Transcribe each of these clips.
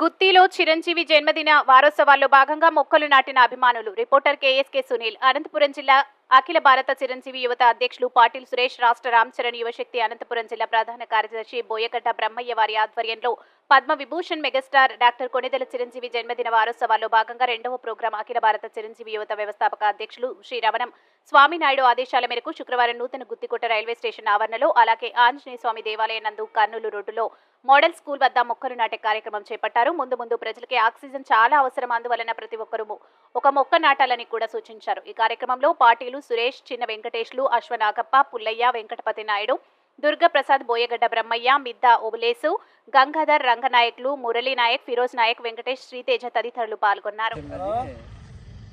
గుత్తిలో చిరంజీవి జన్మదిన వారోత్సవాల్లో భాగంగా మొక్కలు నాటిన అభిమానులు. రిపోర్టర్ కేఎస్కే సునీల్ అనంతపురం జిల్లా అఖిల భారత చిరంజీవి యువత అధ్యక్షులు పాటిల్ సురేష్ రాష్ట్ర రామ్ చరణ్ యువశక్తి అనంతపురం జిల్లా ప్రధాన కార్యదర్శి బోయకట్ట బ్రహ్మయ్య వారి ఆధ్వర్యంలో పద్మ విభూషణ్ మెగాస్టార్ డాక్టర్ కొణిదెల చిరంజీవి జన్మదిన వారోత్సవాల్లో భాగంగా రెండవ ప్రోగ్రాం అఖిల భారత చిరంజీవి యువత వ్యవస్థాపక అధ్యక్షులు శ్రీ రమణం స్వామినాయుడు ఆదేశాల మేరకు శుక్రవారం నూతన గుత్తికొట్ట రైల్వే స్టేషన్ ఆవరణలో అలాగే ఆంజనేయ స్వామి దేవాలయం నందు కర్నూలు రోడ్డులో మోడల్ స్కూల్ వద్ద మొక్కలు నాటే కార్యక్రమం చేపట్టారు. ముందు ముందు ప్రజలకి ఆక్సిజన్ చాలా అవసరం. అందువలన ప్రతి ఒక్కరూ ఒక మొక్క నాటాలని కూడా సూచించారు. ఈ కార్యక్రమంలో పార్టీలు సురేష్ చిన్న వెంకటేష్లు అశ్వనాగప్ప పుల్లయ్య వెంకటపతి నాయుడు దుర్గప్రసాద్ బోయగడ్డ బ్రహ్మయ్య మిద్ద ఓబులేసు గంగాధర్ రంగనాయకులు మురళీ నాయక్ ఫిరోజ్ నాయక్ వెంకటేష్ శ్రీతేజ తదితరులు పాల్గొన్నారు.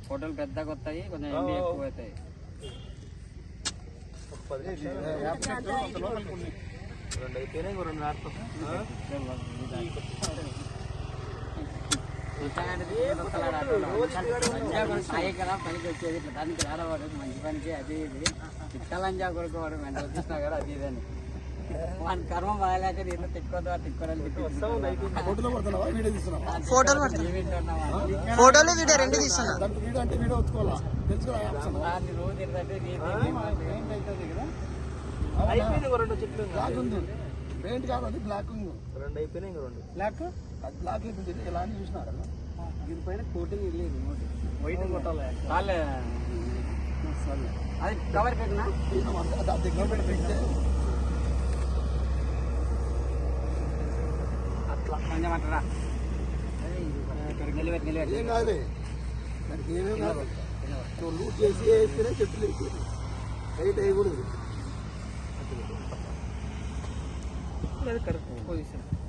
ఫోటోలు పెద్దగా వస్తాయి కొంచెం ఎంబీ ఎక్కువ అవుతాయి. సాయి కదా పనికి వచ్చేది ఇట్లా దానికి రాడవాడు మంచి పనికి అది ఇది తిట్టాలని కొడుకు వాడు వెంట వచ్చినా కదా అది ఇదని వాని కర్మ బాగాలేక నేను తిక్కోదు తిక్కోదని ఫోటోలు వీడియో తీస్తున్నావా ఫోటోలు పడుతుంది ఫోటోలు వీడియో రెండు తీస్తున్నా రోజు తిరుగుతుంటే కదా రెండు చెట్లు బ్లాక్ ఉంది. పెయింట్ కాదు అది బ్లాక్ ఉంది. రెండు అయిపోయినాయి ఇంక రెండు. బ్లాక్ అది బ్లాక్ అయిపోయింది. ఎలా అని చూసినారు? దీనిపైన కోటింగ్ లేదు వైట్ కొట్టాలి. వాళ్ళే అది కవర్ పెట్టినా? అది దగ్గర పెట్టి. పెడితే అట్లా. కొంచెం అట్లా నిలబెట్టి ఏం దానికి కాదు. నువ్వు లూట్ చేసి వేస్తేనే చెట్లు అయిపోయింది రైట్ వేయకూడదు कर पोजिशन